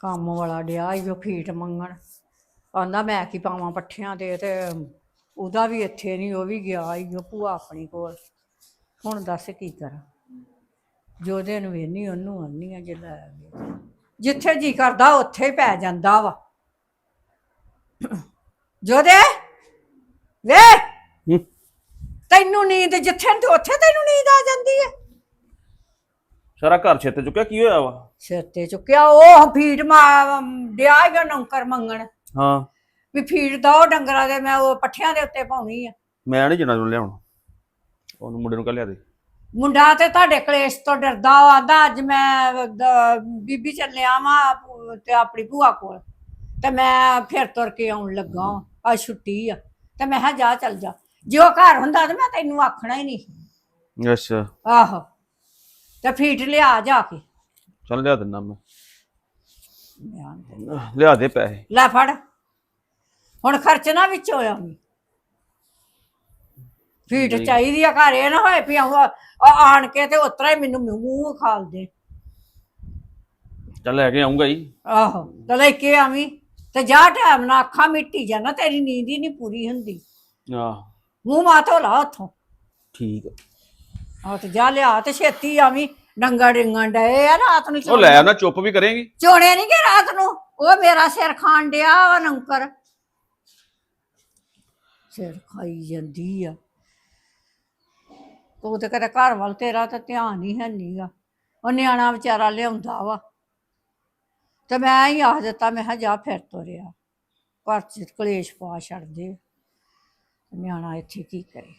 ਕੰਮ ਵਾਲਾ ਡਿਆ ਈ ਉਹ ਫੀਟ ਮੰਗਣ। ਆਂਦਾ ਮੈਂ ਕੀ ਪਾਵਾਂ ਪੱਠਿਆਂ ਤੇ ਤੇ ਉਹਦਾ ਵੀ ਇੱਥੇ ਨਹੀਂ ਉਹ ਵੀ ਗਿਆ ਈ ਉਹ ਭੂਆ ਆਪਣੀ ਕੋਲ। ਹੁਣ ਦੱਸ ਕੀ ਕਰਾਂ? ਜੋਦੇ ਨੂੰ ਵੇਨੀ ਉਹਨੂੰ ਆਨੀ ਆ ਜੇ ਲੈ। ਜਿੱਥੇ ਜੀ ਕਰਦਾ ਉੱਥੇ ਹੀ ਪੈ ਜਾਂਦਾ ਵਾ। ਜੋਦੇ ਵੇ! ਹੂੰ। ਤੈਨੂੰ ਨੀਂਦ ਜਿੱਥੇ ਤੇ ਉੱਥੇ ਤੈਨੂੰ ਨੀਂਦ ਆ ਜਾਂਦੀ ਹੈ ਸਾਰਾ ਘਰ ਛੇਤੇ ਚੁੱਕਿਆ? ਕੀ ਹੋਇਆ ਵਾ? ਸਿਰ ਤੇ ਚੁੱਕਿਆ ਉਹ ਫੀਡ ਮਾ ਡਿਆ ਗਾ ਨੌਕਰ ਮੰਗਣ। ਹਾਂ। ਵੀ ਫੀਡ ਦੋ ਡੰਗਰਾਂ ਦੇ ਮੈਂ ਉਹ ਪੱਠਿਆਂ ਦੇ ਉੱਤੇ ਪਾਉਣੀ ਆ। ਮੈਂ ਨਹੀਂ ਜਣਾ ਨੂੰ ਲਿਆਉਣਾ। ਉਹਨੂੰ ਮੁੰਡੇ ਨੂੰ ਕਹਿ ਲਿਆ ਦੇ। ਮੁੰਡਾ ਤੇ ਤੁਹਾਡੇ ਕਲੇਸ਼ ਤੋਂ ਡਰਦਾ ਉਹ ਆਂਦਾ ਅੱਜ ਮੈਂ ਦ- ਬੀਬੀ ਚੱਲਿਆ ਵਾਂ ਤੇ ਆਪਣੀ ਭੂਆ ਕੋਲ। ਤੇ ਮੈਂ ਫਿਰ ਤੁਰ ਕੇ ਆਉਣ ਲੱਗਾ ਆ ਛੁੱਟੀ ਆ। ਤੇ ਮੈਂ ਕਿਹਾ ਜਾ ਚੱਲ ਜਾ। ਜੇ ਉਹ ਘਰ ਹੁੰਦਾ ਤੇ ਮੈਂ ਤੈਨੂੰ ਆਖਣਾ ਹੀ ਨਹੀਂ। ਅੱਛਾ। ਆਹੋ। ਤੇ ਫੀਟ ਲਿਆ ਜਾ ਕੇ। ਚੱਲ ਲਿਆ ਦਿੰਦਾ ਮੈਂ। ਲਿਆ ਦੇ। ਪੈਸੇ। ਲੈ ਫੜ। ਹੁਣ ਖਰਚਣਾ ਵਿੱਚ ਹੋਇਆ ਨਹੀਂ ਫੀਟ। ਚਾਹੀਦੀ ਆ ਘਰ ਇਹ ਨਾ ਹੋਏ ਵੀ ਆਹ ਆ- ਆਣ ਕੇ ਤੇ ਉਤਰਾ ਹੀ ਮੈਨੂੰ ਮੂੰਹ ਖਾਲ ਦੇ। ਚੱਲ ਲੈ ਕੇ ਆਉਂਗਾ ਹੀ ਆਹੋ ਤੇ ਲੈ ਕੇ ਆਵੀਂ। ਤੇ ਜਾ ਟਾਈਮ ਨਾਲ ਅੱਖਾਂ ਮਿੱਟੀ ਜਾਣਾ ਤੇਰੀ ਨੀਂਦ ਹੀ ਨਹੀਂ ਪੂਰੀ ਹੁੰਦੀ। ਆਹ। ਮੂੰਹ ਮਾਥੋ ਲਾ ਉੱਥੋਂ। ਠੀਕ ਆ। ਆਹ ਤੇ ਜਾ ਲਿਆ ਤੇ ਛੇਤੀ ਆਵੀਂ ਡੰਗਾ ਡਿੰਗਣ ਡਏ ਆ ਰਾਤ ਨੂੰ ਉਹ ਲੈ ਆਉਣਾ ਚੁੱਪ ਵੀ ਕਰੇਗੀ? ਚੋਣੇ ਨਹੀਂ ਕਿ ਰਾਤ ਨੂੰ? ਉਹ ਮੇਰਾ ਸਿਰ ਖਾਣ ਡਿਆ ਵਾ ਨੌਕਰ। ਸਿਰ ਖਾਈ ਜਾਂਦੀ ਆ। ਤੂੰ ਤੇ ਕਦੇ ਘਰ ਵੱਲ ਤੇਰਾ ਤਾਂ ਧਿਆਨ ਹੀ ਹੈ ਨਹੀਂਗਾ ਉਹ ਨਿਆਣਾ ਵਿਚਾਰਾ ਲਿਆਉਂਦਾ ਵਾ। ਤੇ ਮੈਂ ਹੀ ਆਖ ਦਿੱਤਾ ਮੈਂ ਕਿਹਾ ਜਾ ਫਿਰ ਤੁਰਿਆ। ਘਰ ਚ ਕਲੇਸ਼ ਪਾ ਛੱਡਦੇ। ਨਿਆਣਾ ਇੱਥੇ ਕੀ ਕਰੇ?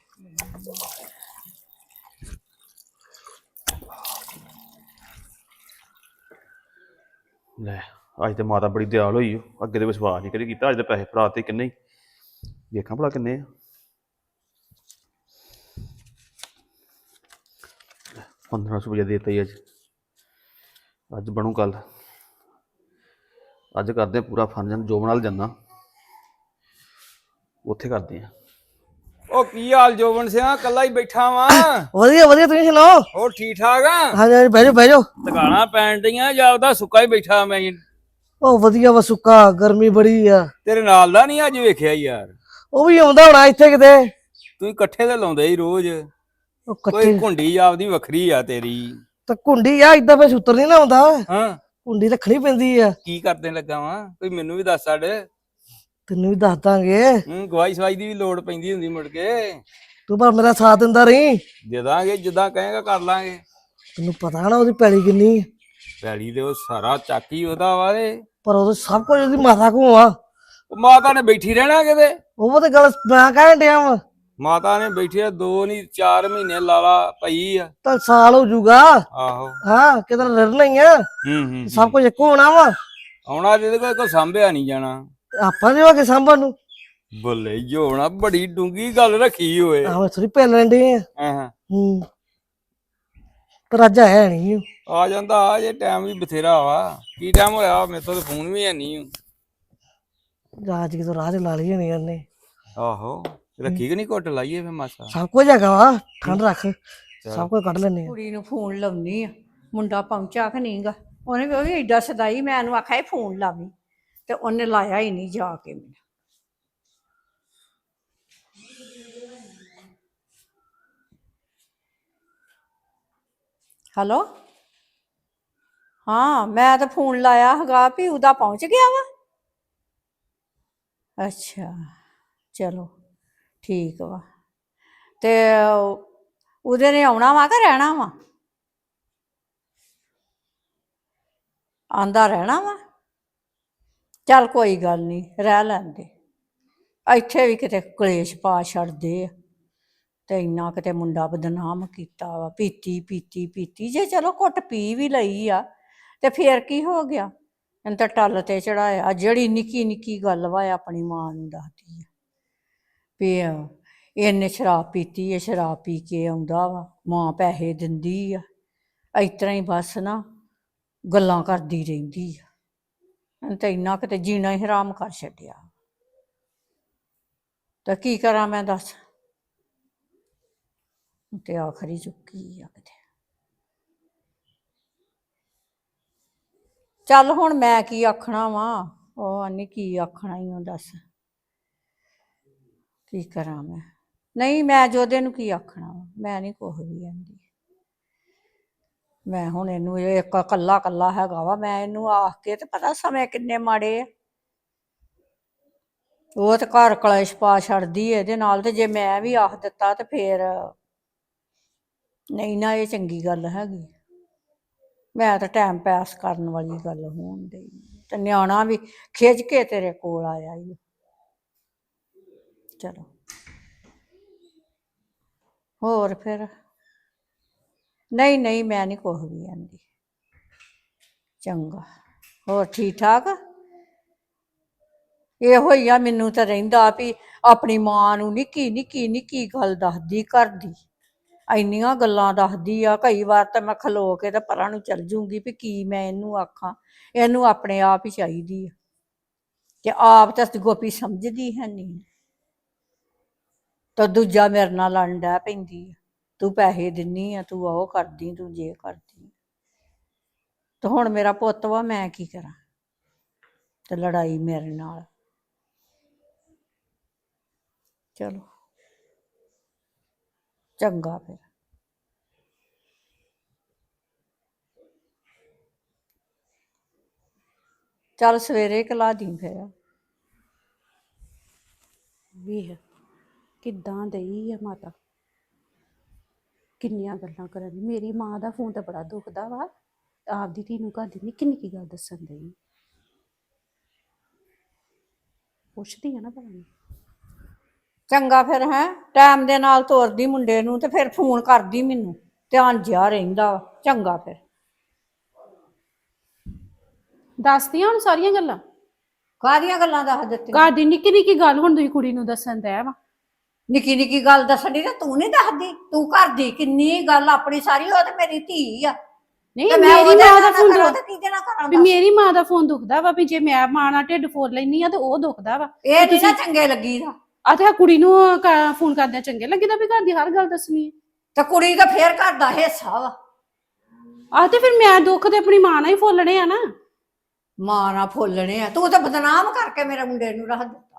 ਲੈ, ਅੱਜ ਤੇ ਮਾਤਾ ਬੜੀ ਦਿਆਲ ਹੋਈ ਓ। ਅੱਗੇ ਤੇ ਵਿਸ਼ਵਾਸ ਨਹੀਂ ਕਰੀ ਕੀਤਾ, ਅੱਜ ਤੇ ਪੈਸੇ ਭਰਾ ਤੇ ਕਿੰਨੇ ਹੀ ਵੇਖਾਂ ਭਲਾ ਕਿੰਨੇ ਆ। 1500 ਰੁਪਏ ਦੇਤਾ ਹੀ ਅੱਜ। ਅੱਜ ਬਣੂ ਕੱਲ ਅੱਜ ਕਰਦੇ ਆ ਪੂਰਾ ਫੰਕਸ਼ਨ ਜੋਬ ਨਾਲ ਜਾਣਾ ਉੱਥੇ ਕਰਦੇ ਆ। ਉਹ ਕੀ ਹਾਲ ਜੋਬਨ ਸਿਆ? ਕੱਲਾ ਹੀ ਬੈਠਾ ਵਾਂ। ਵਧੀਆ ਵਧੀਆ ਤੁਸੀਂ ਸੁਣਾਓ? ਹੋਰ ਠੀਕ ਠਾਕ ਆ? ਹਾਂਜੀ ਹਾਂਜੀ ਬਹਿ ਜਾਓ ਬਹਿ ਜਾਓ। ਤਗਾਣਾ ਪੈਣ ਡੀਆਂ ਜਾਂ ਉਹਦਾ ਸੁੱਕਾ ਹੀ ਬੈਠਾ ਮੈਂ ਉਹ ਵਧੀਆ ਵਾ ਸੁੱਕਾ ਗਰਮੀ ਬੜੀ ਆ। ਤੇਰੇ ਨਾਲ ਦਾ ਨਹੀਂ ਅੱਜ ਵੇਖਿਆ ਯਾਰ। ਉਹ ਵੀ ਆਉਂਦਾ ਹੋਣਾ ਇੱਥੇ ਕਿਤੇ। ਤੂੰ ਇਕੱਠੇ ਤੇ ਲਾਉਂਦੇ ਹੀ ਰੋਜ਼। ਉਹ ਕੋਈ ਘੁੰਡੀ ਆਪਦੀ ਵੱਖਰੀ ਆ ਤੇਰੀ। ਤਾਂ ਕੁੰਡੀ ਆ ਇਦਾਂ ਫੇ ਸੁੱਤਰ ਨਹੀਂ ਨਾ ਆਉਂਦਾ ਹਾਂ। ਕੁੰਡੀ ਰੱਖਣੀ ਪੈਂਦੀ ਆ। ਕੀ ਕਰਦੇ ਲੱਗਾ ਵਾਂ? ਕੋਈ ਮੈਨੂੰ ਵੀ ਦੱਸ ਛੱਡ। ਤੈਨੂੰ ਵੀ ਦੱਸ ਦਾਂਗੇ। ਹੂੰ ਗਵਾਈ ਸਵਾਈ ਦੀ ਵੀ ਲੋੜ ਪੈਂਦੀ ਹੁੰਦੀ ਮੁੜ ਕੇ। ਤੂੰ ਪਰ ਮੇਰਾ ਸਾਥ ਦਿੰਦਾ ਰਹੀਂ। ਦੇ ਦਾਂਗੇ ਜਿੱਦਾਂ ਕਹੇਗਾ ਕਰ ਲਾਂਗੇ। ਤੈਨੂੰ ਪਤਾ ਨਾ ਉਹਦੀ ਪੈਲੀ ਕਿੰਨੀ। ਪੈਲੀ ਦੇ ਉਹ ਸਾਰਾ ਚਾਕੀ ਉਹਦਾ ਵਾ ਤੇ ਪਰ ਉਹ ਸਭ ਕੁਝ ਉਹਦੀ ਮਾਤਾ ਕੋਲ ਆ। ਉਹ ਮਾਤਾ ਨੇ ਬੈਠੀ ਰਹਿਣਾ ਕਿਤੇ? ਉਹ ਤੇ ਗੱਲ ਮੈਂ ਕਹਿਣ ਡਿਆ ਵਾ। ਮਾਤਾ ਨੇ ਬੈਠੀ ਆ ਦੋ ਨਹੀਂ 4 ਮਹੀਨੇ ਲਾਲਾ ਪਈ ਆ। ਤਾਂ ਸਾਲ ਹੋ ਜਾਊਗਾ ਆਹੋ। ਹਾਂ ਕਿਤੇ ਰਹਿਣਾ ਹੀ ਆ। ਹੂੰ ਹੂੰ ਸਭ ਕੁਝ ਇੱਕੋ ਹੋਣਾ ਵਾ। ਆਉਣਾ ਜਿਹਦੇ ਕੋਲ ਕੋਈ ਸੰਭਿਆ ਨਹੀਂ ਜਾਣਾ। ਆਪਾਂ ਦੇ ਕੇ ਸਾਂਭਣ ਨੂੰ। ਬੱਲੇ ਜੋਣਾ ਬੜੀ ਡੂੰਗੀ ਗੱਲ ਰੱਖੀ ਓਏ। ਆਵੇਂ ਥੋੜੀ ਪੈਲਣ ਡੇ ਆ। ਹਾਂ ਹੂੰ। ਪਰ ਅੱਜ ਹੈ ਨਹੀਂ ਆ ਜਾਂਦਾ ਆ ਜੇ ਟਾਈਮ ਵੀ ਬਥੇਰਾ ਵਾ। ਕੀ ਟਾਈਮ ਹੋਇਆ? ਮੇਰੇ ਤੋਂ ਫੋਨ ਵੀ ਹੈ ਨਹੀਂ ਰਾਜ ਕਿਤੋਂ ਰਾਜ ਲਾ ਲਈ ਹੋਣੀ ਉਹਨੇ। ਆਹੋ ਰੱਖੀ ਕਿ ਨਹੀਂ ਘੁੱਟ ਲਾਈਏ ਫੇ ਮਾਸਾ? ਸਭ ਕੁਝ ਹੈਗਾ ਵਾ ਠੰਡ ਰੱਖ। ਸਭ ਕੁਝ ਕੱਢ ਲੈਣੇ ਕੁੜੀ ਨੂੰ ਫੋਨ ਲਾਉਣੀ ਆ। ਮੁੰਡਾ ਪਹੁੰਚਾ ਕਿ ਨਹੀਂਗਾ? ਉਹਨੇ ਵੀ ਉਹ ਵੀ ਏਡਾ ਸਦਾਈ ਮੈਂ ਉਹਨੂੰ ਆਖਿਆ ਫੋਨ ਲਾਵੀਂ ਤੇ ਉਹਨੇ ਲਾਇਆ ਹੀ ਨਹੀਂ ਜਾ ਕੇ ਮੈਨੂੰ। ਹੈਲੋ? ਹਾਂ, ਮੈਂ ਤਾਂ ਫੋਨ ਲਾਇਆ ਹੈਗਾ ਵੀ ਉਹਦਾ ਪਹੁੰਚ ਗਿਆ ਵਾ। ਅੱਛਾ, ਚਲੋ, ਠੀਕ ਵਾ। ਤੇ ਉਹਦੇ ਨੇ ਆਉਣਾ ਵਾ ਕਿ ਰਹਿਣਾ ਵਾ? ਆਂਦਾ ਰਹਿਣਾ ਵਾ। ਚੱਲ ਕੋਈ ਗੱਲ ਨਹੀਂ ਰਹਿ ਲੈਂਦੇ। ਇੱਥੇ ਵੀ ਕਿਤੇ ਕਲੇਸ਼ ਪਾ ਛੱਡਦੇ ਆ। ਤੇ ਇੰਨਾ ਕਿਤੇ ਮੁੰਡਾ ਬਦਨਾਮ ਕੀਤਾ ਵਾ, ਪੀਤੀ ਪੀਤੀ ਪੀਤੀ। ਜੇ ਚਲੋ ਘੁੱਟ ਪੀ ਵੀ ਲਈ ਆ, ਤੇ ਫੇਰ ਕੀ ਹੋ ਗਿਆ? ਇਹਨੂੰ ਤਾਂ ਟੱਲ ਤੇ ਚੜਾਇਆ ਜਿਹੜੀ ਨਿੱਕੀ ਨਿੱਕੀ ਗੱਲ ਵਾ, ਇਹ ਆਪਣੀ ਮਾਂ ਨੂੰ ਦੱਸਦੀ ਆ। ਵੀ ਇਹਨੇ ਸ਼ਰਾਬ ਪੀਤੀ ਹੈ ਸ਼ਰਾਬ ਪੀ ਕੇ ਆਉਂਦਾ ਵਾ। ਮਾਂ ਪੈਸੇ ਦਿੰਦੀ ਆ। ਇਸ ਤਰ੍ਹਾਂ ਹੀ ਬਸ ਨਾ, ਗੱਲਾਂ ਕਰਦੀ ਰਹਿੰਦੀ ਆ। ਇਹਨੂੰ ਤਾਂ ਇੰਨਾ ਕਿਤੇ ਜੀਣਾ ਹੀ ਹਰਾਮ ਕਰ ਛੱਡਿਆ। ਤਾਂ ਕੀ ਕਰਾਂ ਮੈਂ ਦੱਸ? ਤੇ ਆਖਰੀ ਚੁੱਕੀ ਆ ਕਿਤੇ। ਚੱਲ ਹੁਣ ਮੈਂ ਕੀ ਆਖਣਾ ਵਾ? ਉਹ ਆਨੀ ਕੀ ਆਖਣਾ ਹੀ ਉਹ ਦੱਸ। ਕੀ ਕਰਾਂ ਮੈਂ? ਨਹੀਂ, ਮੈਂ ਜੋਦੇ ਨੂੰ ਕੀ ਆਖਣਾ ਵਾ? ਮੈਂ ਨਹੀਂ ਕੁਛ ਵੀ ਆਂਦੀ ਮੈਂ ਹੁਣ ਇਹਨੂੰ ਇਹ ਇੱਕ ਕੱਲਾ ਕੱਲਾ ਹੈਗਾ ਵਾ, ਮੈਂ ਇਹਨੂੰ ਆਖ ਕੇ ਤੇ ਪਤਾ ਸਮੇਂ ਕਿੰਨੇ ਮਾੜੇ ਆ। ਉਹ ਤੇ ਘਰ ਕਲੇਸ਼ ਪਾ ਛੱਡਦੀ ਇਹਦੇ ਨਾਲ ਤੇ ਜੇ ਮੈਂ ਵੀ ਆਖ ਦਿੱਤਾ ਤੇ ਫੇਰ ਨਹੀਂ ਨਾ ਇਹ ਚੰਗੀ ਗੱਲ ਹੈਗੀ। ਮੈਂ ਤਾਂ ਟਾਈਮ ਪਾਸ ਕਰਨ ਵਾਲੀ ਗੱਲ ਹੋਣ ਡਈ। ਤੇ ਨਿਆਣਾ ਵੀ ਖਿੱਚ ਕੇ ਤੇਰੇ ਕੋਲ ਆਇਆ ਈ। ਚਲੋ। ਹੋਰ ਫਿਰ? ਨਹੀਂ ਨਹੀਂ, ਮੈਂ ਨਹੀਂ ਕੁਛ ਵੀ ਆਂਦੀ। ਚੰਗਾ, ਹੋਰ ਠੀਕ ਠਾਕ? ਇਹੋ ਹੀ ਆ, ਮੈਨੂੰ ਤਾਂ ਰਹਿੰਦਾ ਵੀ ਆਪਣੀ ਮਾਂ ਨੂੰ ਨਿੱਕੀ ਨਿੱਕੀ ਨਿੱਕੀ ਗੱਲ ਦੱਸਦੀ ਕਰਦੀ। ਇੰਨੀਆਂ ਗੱਲਾਂ ਦੱਸਦੀ ਆ, ਕਈ ਵਾਰ ਤਾਂ ਮੈਂ ਖਲੋ ਕੇ ਤਾਂ ਪਰਾਂ ਨੂੰ ਚਲ ਜੂੰਗੀ ਵੀ ਕੀ ਮੈਂ ਇਹਨੂੰ ਆਖਾਂ। ਇਹਨੂੰ ਆਪਣੇ ਆਪ ਹੀ ਚਾਹੀਦੀ ਆ। ਤੇ ਆਪ ਤਾਂ ਗੋਪੀ ਸਮਝਦੀ ਹੈ ਨਹੀਂ ਤਾਂ ਦੂਜਾ ਮੇਰੇ ਨਾਲ ਲੜਨ ਡੈ ਪੈਂਦੀ ਆ। ਤੂੰ ਪੈਸੇ ਦਿੰਨੀ ਆ, ਤੂੰ ਉਹ ਕਰਦੀ, ਤੂੰ ਜੇ ਕਰਦੀ। ਤੇ ਹੁਣ ਮੇਰਾ ਪੁੱਤ ਵਾ, ਮੈਂ ਕੀ ਕਰਾਂ? ਤੇ ਲੜਾਈ ਮੇਰੇ ਨਾਲ। ਚਲੋ। ਚੰਗਾ ਫਿਰ। ਚੱਲ ਸਵੇਰੇ ਕਲਾ ਦੀ ਫਿਰ। ਵੇਖ, ਕਿੱਦਾਂ ਦਈ ਆ ਮਾਤਾ। ਕਿੰਨੀਆਂ ਗੱਲਾਂ ਕਰਨ ਦੀ ਮੇਰੀ ਮਾਂ ਦਾ ਫੋਨ ਤਾਂ ਬੜਾ ਦੁਖਦਾ ਵਾ। ਆਪਦੀ ਧੀ ਨੂੰ ਘਰ ਦੀ ਨਿੱਕੀ ਨਿੱਕੀ ਗੱਲ ਦੱਸਣ ਦਈ ਪੁੱਛਦੀ ਆ ਨਾ ਭਲਾ ਮੈਂ। ਚੰਗਾ ਫਿਰ ਹੈ ਟਾਈਮ ਦੇ ਨਾਲ ਤੋਰਦੀ ਮੁੰਡੇ ਨੂੰ ਤੇ ਫਿਰ ਫੋਨ ਕਰਦੀ ਮੈਨੂੰ। ਧਿਆਨ ਜਿਆ ਰਹਿੰਦਾ ਵਾ। ਚੰਗਾ ਫਿਰ। ਦੱਸਦੀਆਂ ਹੁਣ ਸਾਰੀਆਂ ਗੱਲਾਂ? ਕਾਹਦੀਆਂ ਗੱਲਾਂ ਦੱਸ ਦਿੱਤੀਆਂ? ਘਰ ਦੀ ਨਿੱਕੀ ਨਿੱਕੀ ਗੱਲ ਹੁਣ ਤੁਸੀਂ ਕੁੜੀ ਨੂੰ ਦੱਸਣ ਦਇਆ ਵਾ। ਨਿੱਕੀ ਨਿੱਕੀ ਗੱਲ ਦੱਸਣੀ ਤੇ ਤੂੰ ਨਹੀਂ ਦੱਸਦੀ ਤੂੰ ਕਰਦੀ ਕਿੰਨੀ ਗੱਲ ਆਪਣੀ ਸਾਰੀ ਉਹ ਤੇ ਮੇਰੀ ਧੀ ਆ। ਨਹੀਂ ਤੇ ਮੈਂ ਮੇਰੀ ਉਹਦੇ ਮਾਂ ਦਾ ਫੋਨ ਕਰਾਂ ਤੇ ਕਿਹਦੇ ਨਾਲ ਕਰਾਂ ਵੀ ਦੱਸ? ਮੇਰੀ ਮਾਂ ਦਾ ਫੋਨ ਦੁਖਦਾ ਵਾ ਵੀ ਜੇ ਮੈਂ ਮਾਂ ਨਾਲ ਢਿੱਡ ਫੋੜ ਲੈਣੀ ਆ ਤੇ ਉਹ ਦੁਖਦਾ ਵਾ। ਇਹ ਨਹੀਂ ਨਾ ਚੰਗੇ ਲੱਗੀਦਾ। ਆ ਤੇ ਆਹ ਕੁੜੀ ਨੂੰ ਕ- ਫੋਨ ਕਰਦਿਆਂ ਚੰਗੇ ਲੱਗਦਾ ਵੀ ਘਰ ਦੀ ਹਰ ਗੱਲ ਦੱਸਣੀ ਤੇ ਕੁੜੀ ਦਾ ਫੇਰ ਘਰ ਦਾ ਹਿੱਸਾ ਵਾ। ਆ ਤੇ ਫਿਰ ਮੈਂ ਦੁੱਖ ਤੇ ਆਪਣੀ ਮਾਂ ਨਾਲ ਹੀ ਫੋਲਣੇ ਆ ਨਾ। ਮਾਂ ਨਾਲ ਫੁੱਲਣੇ ਆ। ਤੂੰ ਤਾਂ ਬਦਨਾਮ ਕਰਕੇ ਮੇਰੇ ਮੁੰਡੇ ਨੂੰ ਰੱਖ ਦਿੱਤਾ।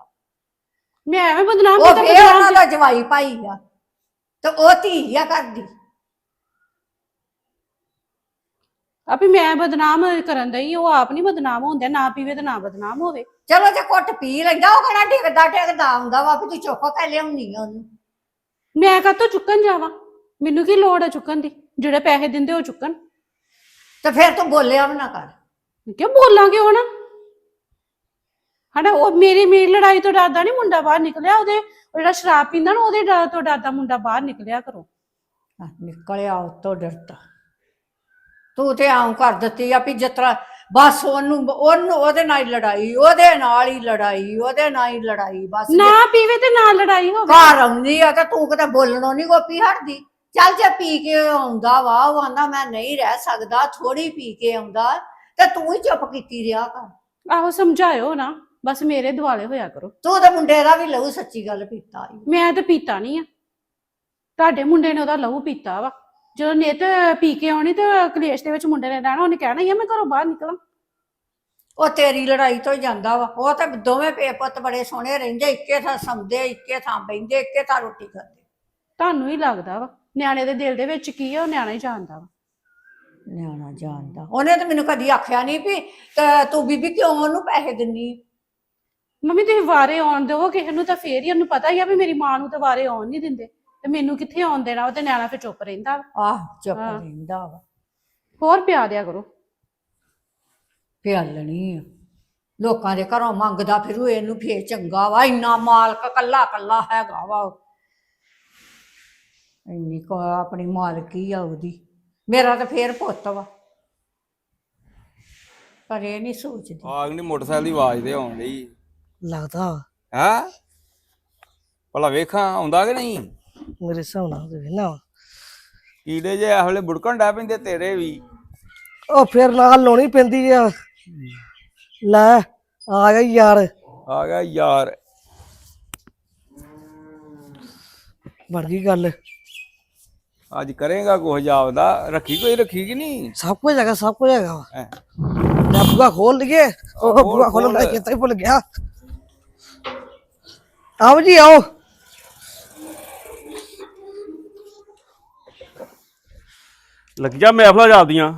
ਮੈਂ ਐਵੇਂ ਬਦਨਾਮ ਉਹ ਕੀਤਾ ਫੇਰ ਬਦਨਾਮ ਉਹਨਾਂ ਦਾ ਜਵਾਈ ਭਾਈ ਆ ਤੇ ਉਹ ਧੀ ਆ ਕਰਦੀ ਆਪੇ ਮੈਂ ਬਦਨਾਮ ਕਰਨ ਦਈ ਉਹ ਆਪ ਨਹੀਂ ਬਦਨਾਮ ਹੁੰਦੇ ਨਾ ਪੀਵੇ ਤੇ ਨਾ ਬਦਨਾਮ ਹੋਵੇ। ਚਲੋ ਜੇ ਕੁੱਟ ਪੀ ਲੈਂਦਾ ਉਹ ਕਿਹੜਾ ਡਿੱਗਦਾ ਡਿੱਗਦਾ ਆਉਂਦਾ ਵਾ ਵੀ ਤੂੰ ਚੁੱਕ ਕੇ ਲਿਆਉਣੀ ਆ ਉਹਨੂੰ। ਮੈਂ ਕਾਹਤੋਂ ਚੁੱਕਣ ਜਾਵਾਂ? ਮੈਨੂੰ ਕੀ ਲੋੜ ਹੈ ਚੁੱਕਣ ਦੀ? ਜਿਹੜੇ ਪੈਸੇ ਦਿੰਦੇ ਉਹ ਚੁੱਕਣ। ਤੇ ਫਿਰ ਤੂੰ ਬੋਲਿਆ ਵੀ ਨਾ ਕਰ। ਕਿਉਂ ਬੋਲਾਂਗੇ ਹੁਣ ਹਨਾ ਉਹ ਮੇਰੀ ਮੇਰੀ ਲੜਾਈ ਤੋਂ ਡਰਦਾ ਨਹੀਂ ਮੁੰਡਾ ਬਾਹਰ ਨਿਕਲਿਆ ਉਹਦੇ ਉਹ ਜਿਹੜਾ ਸ਼ਰਾਬ ਪੀਂਦਾ ਨਾ ਉਹਦੇ ਡਰ ਤੋਂ ਡਰਦਾ ਮੁੰਡਾ ਬਾਹਰ ਨਿਕਲਿਆ ਕਰੋ ਆਹ, ਨਿਕਲਿਆ ਉਤੋਂ ਡਰਦਾ ਤੂੰ ਤੇ ਆਉਂ ਕਰ ਦਿੱਤੀ ਆ ਵੀ ਜਿਤਰਾ ਬਸ ਉਹਨੂੰ ਉਹਨੂੰ ਉਹਦੇ ਨਾਲ ਹੀ ਲੜਾਈ ਉਹਦੇ ਨਾਲ ਹੀ ਲੜਾਈ ਉਹਦੇ ਨਾਲ ਹੀ ਲੜਾਈ ਬਸ ਨਾ ਪੀਵੇ ਤੇ ਨਾ ਲੜਾਈ ਹੋਵੇ। ਘਰ ਆਉਂਦੀ ਆ ਤੇ ਤੂੰ ਕਿਤੇ ਬੋਲਣੋਂ ਨਹੀਂ ਗੋਪੀ ਹਟਦੀ। ਚੱਲ ਜੇ ਪੀ ਕੇ ਆਉਂਦਾ ਵਾ ਉਹ ਆਂਦਾ ਮੈਂ ਨਹੀਂ ਰਹਿ ਸਕਦਾ ਥੋੜੀ ਪੀ ਕੇ ਆਉਂਦਾ ਤੇ ਤੂੰ ਹੀ ਚੁੱਪ ਕੀਤੀ ਰਿਹਾ ਕਰ। ਆਹੋ ਸਮਝਾਇਓ ਨਾ। ਬਸ ਮੇਰੇ ਦਿਵਾਲੇ ਹੋਇਆ ਕਰੋ। ਤੂੰ ਤੇ ਮੁੰਡੇ ਦਾ ਵੀ ਲਹੂ ਸੱਚੀ ਗੱਲ ਪੀਤਾ ਈ। ਮੈਂ ਤਾਂ ਪੀਤਾ ਨਹੀਂ ਆ। ਤੁਹਾਡੇ ਮੁੰਡੇ ਨੇ ਉਹਦਾ ਲਹੂ ਪੀਤਾ ਵਾ। ਜਦੋਂ ਨਿਤ ਪੀ ਕੇ ਆਉਣੀ ਤੇ ਕਲੇਸ਼ ਦੇ ਵਿੱਚ ਮੁੰਡੇ ਨੇ ਰਹਿਣਾ ਉਹਨੇ ਕਹਿਣਾ ਹੀ ਆ ਮੈਂ ਘਰੋਂ ਬਾਹਰ ਨਿਕਲਾਂ। ਉਹ ਤੇਰੀ ਲੜਾਈ ਤੋਂ ਹੀ ਜਾਂਦਾ ਵਾ। ਉਹ ਤਾਂ ਦੋਵੇਂ ਪੇ ਪੁੱਤ ਬੜੇ ਸੋਹਣੇ ਰਹਿੰਦੇ ਇੱਕੇ ਥਾਂ ਸੌਂਦੇ ਇੱਕੇ ਥਾਂ ਬਹਿੰਦੇ ਇੱਕੇ ਥਾਂ ਰੋਟੀ ਖਾਂਦੇ। ਤੁਹਾਨੂੰ ਹੀ ਲੱਗਦਾ ਵਾ ਨਿਆਣੇ ਦੇ ਦਿਲ ਦੇ ਵਿੱਚ ਕੀ ਆ ਉਹ ਨਿਆਣਾ ਹੀ ਜਾਣਦਾ ਵਾ। ਨਿਆਣਾ ਜਾਣਦਾ। ਉਹਨੇ ਤਾਂ ਮੈਨੂੰ ਕਦੀ ਆਖਿਆ ਨਹੀਂ ਵੀ ਤੇ ਤੂੰ ਬੀਬੀ ਕਿਉਂ ਉਹਨੂੰ ਪੈਸੇ ਦਿੰਨੀ ਮੰਮੀ ਤੁਸੀਂ ਵਾਰੇ ਆਉਣ ਦਿਓ ਕਿਸੇ ਨੂੰ ਤਾਂ ਫੇਰ ਹੀ ਉਹਨੂੰ ਪਤਾ ਹੀ ਆ ਵੀ ਮੇਰੀ ਮਾਂ ਨੂੰ ਤਾਂ ਵਾਰੇ ਆਉਣ ਨਹੀਂ ਦਿੰਦੇ। ਤੇ ਮੈਨੂੰ ਕਿੱਥੇ ਆਉਣ ਦੇਣਾ ਉਹ ਤੇ ਨਿਆਣਾ ਫਿਰ ਚੁੱਪ ਰਹਿੰਦਾ ਵਾ। ਆਹ ਚੁੱਪ ਹਾਂ। ਰਹਿੰਦਾ ਵਾ। ਹੋਰ ਪਿਆ ਦਿਆ ਕਰੋ। ਪਿਆਲਣੀ ਆ। ਲੋਕਾਂ ਦੇ ਘਰੋਂ ਮੰਗਦਾ ਫਿਰੂ ਇਹਨੂੰ ਫੇਰ ਚੰਗਾ ਵਾ ਇੰਨਾ ਮਾਲਕ ਕੱਲਾ ਕੱਲਾ ਹੈਗਾ ਵਾ ਉਹ। ਇੰਨੀ ਕੋ ਆਪਣੀ ਮਾਲਕੀ ਆ ਉਹਦੀ। ਮੇਰਾ ਤਾਂ ਫੇਰ ਪੁੱਤ ਵਾ। ਪਰ ਇਹ ਨਹੀਂ ਸੋਚਦੀ। ਆਗ ਨਹੀਂ ਮੋਟਰਸਾਈਕਲ ਦੀ ਆਵਾਜ਼ ਤੇ ਆਉਣ ਡਈ। ਲੱਗਦਾ। ਹੈ? ਭਲਾ ਵੇਖਾਂ ਆਉਂਦਾ ਕਿ ਨਹੀਂ? ਮੇਰੇ ਹਿਸਾਬ ਨਾਲ ਤੇ ਵੇਨਾ ਕੀੜੇ ਜੇ ਇਹ ਵੇਲੇ ਬੁੜਕਣ ਡੈ ਪੈਂਦੇ ਤੇਰੇ ਵੀ। ਉਹ ਫਿਰ ਨਾਲ ਲਾਉਣੀ ਪੈਂਦੀ ਆ। ਲੈ ਆ ਗਿਆ ਯਾਰ। ਆ ਗਿਆ ਯਾਰ। ਬਣ ਗਈ ਗੱਲ। ਅੱਜ ਕਰੇਗਾ ਕੁਝ ਜਾਪਦਾ ਰੱਖੀ ਕੋਈ ਰੱਖੀ ਕਿ ਨਹੀਂ? ਸਭ ਕੁਝ ਹੈਗਾ ਸਭ ਕੁਝ ਹੈਗਾ। ਹੈਂ। ਮੈਂ ਬੁਆ ਖੋਲ ਲਈਏ। ਉਹ ਬੁਆ ਖੋਲਣ ਦਾ ਹੀ ਭੁੱਲ ਗਿਆ। ਆਓ ਜੀ ਆਓ। ਲੱਗ ਜਾ ਮਹਿਫਲਾਂ ਜਾਂਦੀਆਂ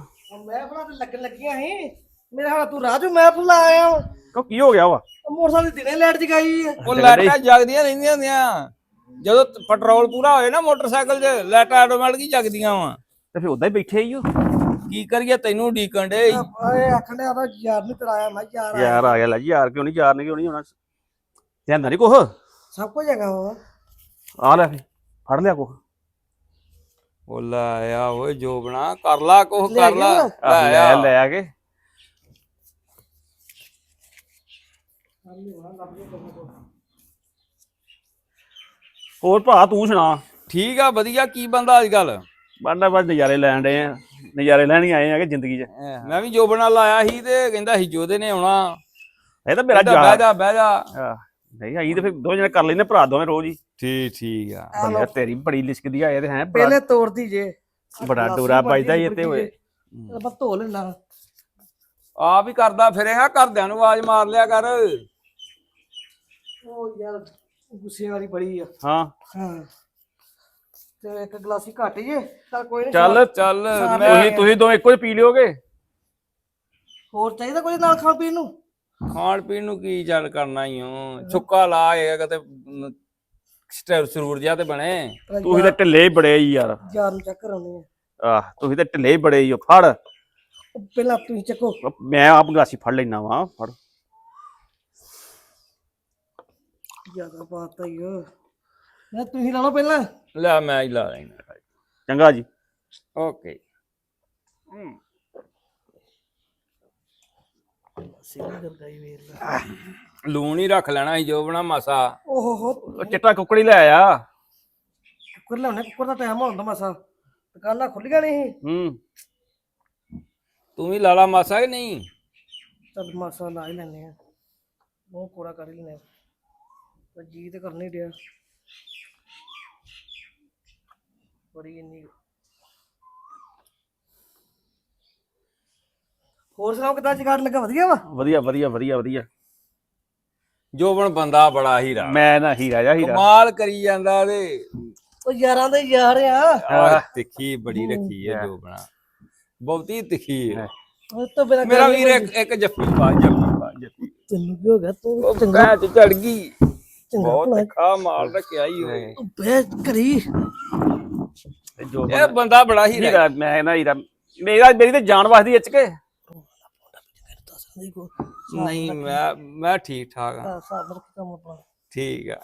ਮੈਂ ਬਣਾ ਤੇ ਲੱਗਣ ਲੱਗੀਆਂ ਸੀ। ਮੇਰੇ ਹਾਲ ਤੂੰ ਰਾਜੂ ਮੈਂ ਭੁੱਲਾ ਆਇਆ। ਕੋ ਕੀ ਹੋ ਗਿਆ ਵਾ? ਮੋਟਰਸਾਈਕਲ ਦੀ ਦਿਨੇ ਲਾਈਟ ਜਗਾਈ। ਉਹ ਲਾਈਟਾਂ ਜਗਦੀਆਂ ਰਹਿੰਦੀਆਂ ਹੁੰਦੀਆਂ। ਜਦੋਂ ਪੈਟਰੋਲ ਪੂਰਾ ਹੋਏ ਨਾ ਮੋਟਰਸਾਈਕਲ 'ਚ ਲਾਈਟਾਂ ਆਟੋਮੈਟਿਕ ਹੀ ਜਗਦੀਆਂ ਵਾ। ਤੇ ਫਿਰ ਉਦਾਂ ਹੀ ਬੈਠੇ ਹੀ ਹੋ ਕੀ ਕਰੀਏ ਤੈਨੂੰ ਡੀਕਣ ਡੇ ਓਏ ਆਖਣ ਉਹਦਾ ਯਾਰ ਨਹੀਂ ਤਰਾਇਆ ਮੈਂ ਕਿਹਾ ਯਾਰ ਆ। ਗਿਆ ਲੈ ਜੀ ਯਾਰ ਕਿਉਂ ਨਹੀਂ ਯਾਰ ਨੇ ਕਿਉਂ ਨਹੀਂ ਹੋਣਾ ਧਿਆਨ ਨਹੀਂ ਕੁਛ? ਸਭ ਕੁਝ ਹੈਗਾ ਵਾ। ਆ ਲੈ ਫਿਰ ਫੜ ਲਿਆ ਕੁਛ ਉਹ ਲੈ ਆ ਓਏ ਜੋਬਣਾ ਕਰ ਲਾ ਕੁਛ ਲੈ ਕਰ ਲਾ। ਗਿਆ? ਲੈ ਲੈ ਆ। ਲੈ ਆ ਕੇ। ਹੋਰ ਭਾ ਤੂੰ ਸੁਣਾ। ਠੀਕ ਆ ਵਧੀਆ। ਕੀ ਬੰਦਾ ਅੱਜ ਕੱਲ ਬਾਦ ਨਜ਼ਾਰੇ ਲੈਣ ਡਏ ਆ। ਨਜ਼ਾਰੇ ਲੈਣ ਹੀ ਆਏ ਆ ਕਿ ਜ਼ਿੰਦਗੀ 'ਚ। ਮੈਂ ਵੀ ਜੋਬਣਾ ਲਾਇਆ ਸੀ ਤੇ ਕਹਿੰਦਾ ਸੀ ਜੋਦੇ ਨੇ ਆਉਣਾ। ਇਹ ਤਾਂ ਮੇਰਾ ਕਹਿੰਦਾ ਬਹਿ ਯਾਰ ਜਾ ਬਹਿ ਜਾ। ਆਹ, ਨਹੀਂ ਆਈ ਤੇ ਫਿਰ ਦੋ ਜਣੇ ਕਰ ਲੈਨੇ ਭਰਾ ਦੋਵੇਂ ਰੋਜ਼ ਹੀ। ਠੀਕ ਠੀਕ ਆ। ਆ ਬੱਲੇ ਤੇਰੀ ਬੜੀ ਲਿਸ਼ਕਦੀ ਆ ਇਹ ਤੇ ਹੈ ਪਹਿਲੇ ਤੋੜਦੀ ਜੇ। ਬੜਾ ਡੋਰਾ ਵੱਜਦਾ ਈ ਇੱਥੇ ਓਏ। ਆਪਾਂ ਧੋ ਲੈਣਾ ਆਪ ਹੀ ਕਰਦਾ ਫਿਰੇਗਾ ਘਰਦਿਆਂ ਨੂੰ ਆਵਾਜ਼ ਮਾਰ ਲਿਆ ਕਰ। ਉਹ ਯਾਰ ਗੁੱਸੇ ਵਾਲੀ ਬੜੀ ਆ। ਹਾਂ। ਹਾਂ। ਤੇ ਇੱਕ ਗਲਾਸੀ ਘੱਟ ਜੇ। ਚੱਲ ਕੋਈ ਨਹੀਂ ਚੱਲ ਚੱਲ ਮੈਂ ਤੁਸੀਂ ਤੁਸੀਂ ਦੋਵੇਂ ਇੱਕੋ ਹੀ ਪੀ ਲਿਓਗੇ? ਹੋਰ ਚਾਹੀਦਾ ਕੋਈ ਨਾਲ ਖਾਣ ਪੀਣ ਨੂੰ? ਖਾਣ ਪੀਣ ਨੂੰ ਕੀ ਚੱਲ ਕਰਨਾ ਹੀ ਹੋ ਸੁੱਕਾ ਲਾ ਇਹ ਕਿਤੇ ਮ, ਸਟਰ ਸਰੂਰ ਜਿਹਾ ਤੇ ਬਣੇ। ਤੁਸੀਂ ਤਾਂ ਢਿੱਲੇ ਹੀ ਬੜੇ ਹੀ ਯਾਰ। ਯਾਰ ਨੂੰ ਚੈੱਕ ਕਰਾਉਣੇ ਆ। ਆਹ ਤੁਸੀਂ ਤਾਂ ਢਿੱਲੇ ਹੀ ਬੜੇ ਹੀ ਹੋ ਫੜ। ਪਹਿਲਾਂ ਤੁਸੀਂ ਚੱਕੋ। ਮੈਂ ਆਪ ਗਲਾਸੀ ਫੜ ਲੈਣਾ ਵਾ ਫੜ। ਜ਼ਿਆਦਾ ਬਾਤ ਹੀ ਹੋ ਮੈਂ ਤੁਸੀਂ ਲਾ ਲਓ ਪਹਿਲਾਂ। ਲੈ ਮੈਂ ਹੀ ਲਾ ਲੈਣਾ ਚੰਗਾ ਜੀ। ਓਕੇ। ਹੀ ਵੇਖ ਲੈ ਲੂਣ ਹੀ ਰੱਖ ਲੈਣਾ ਸੀ ਜੋ ਬਣਾ ਮਾਸਾ। ਓਹ ਹੋ ਉਹ ਚਿੱਟਾ ਕੁੱਕੜੀ ਲੈ ਆਇਆ ਕੁੱਕਰ ਲਾਉਣੇ ਕੁੱਕਰ ਦਾ ਟਾਈਮ ਹੁੰਦਾ ਮਸਾ। ਦੁਕਾਨਾਂ ਖੁੱਲੀਆਂ ਨਹੀਂ ਸੀ ਹੂੰ। ਤੂੰ ਵੀ ਲਾਲਾ ਮਾਸਾ ਕਿ ਨਹੀਂ? ਚੱਲ ਮਾਸਾ ਲਾ ਹੀ ਲੈਨੇ ਆ। ਉਹ ਕੋੜਾ ਕਰ ਹੀ ਲੈਨੇ ਆ ਜੀ ਤੇ ਕਰਨੀ ਡਿਆ। ਬੜੀ ਇੰਨੀ ਹੋਰ ਸੁਣਾਓ ਕਿਦਾਂ ਜਗਾੜ ਲੱਗਾ? ਵਧੀਆ ਵਾ? ਵਧੀਆ ਵਧੀਆ ਵਧੀਆ ਵਧੀਆ। ਜੋਬਨ ਬੰਦਾ ਬੜਾ ਹੀਰਾ। ਮੈਂ ਨਾ ਹੀਰਾ ਜਾ ਹੀਰਾ। ਕਮਾਲ ਕਰੀ ਜਾਂਦਾ ਉਹਦੇ। ਉਹ ਯਾਰਾਂ ਦੇ ਯਾਰ ਆ। ਆਹ ਤਿੱਖੀ ਬੜੀ ਰੱਖੀ ਹੈ। ਜੋਬਣਾ ਬਹੁਤੀ ਤਿੱਖੀ ਹੈ। ਉਹ ਤੋਂ ਬਿਨਾਂ ਮੇਰਾ ਵੀਰ ਇੱਕ ਇੱਕ ਜੱਫੀ ਪਾ ਜੱਫੀ ਪਾ ਜੱਫੀ। ਤੈਨੂੰ ਕੀ ਹੋ ਗਿਆ ਤੂੰ ਉਹ ਚੰਗਾ। ਭੈਣ ਚ ਚੜ ਗਈ। ਚੰਗਾ ਬਹੁਤ ਭਲਾ। ਤਿੱਖਾ ਮਾਲ ਰੱਖਿਆ ਹੀ। ਹੋਏ ਤੂੰ ਬਹਿ ਕਰੀ। ਇਹ ਬੰਦਾ ਬੜਾ ਹੀਰਾ। ਹੈ। ਹੀਰਾ ਮੈਂ ਨਾ ਹੀਰਾ। ਮੇਰਾ ਮੇਰੀ ਤੇ ਜਾਨ ਵਸਦੀ ਇੱਚ ਕੇ। ਨਹੀਂ ਮੈਂ ਮੈਂ ਠੀਕ ਠਾਕ ਹਾਂ। ਸਾਬਰ ਕੰਮ ਠੀਕ ਆ।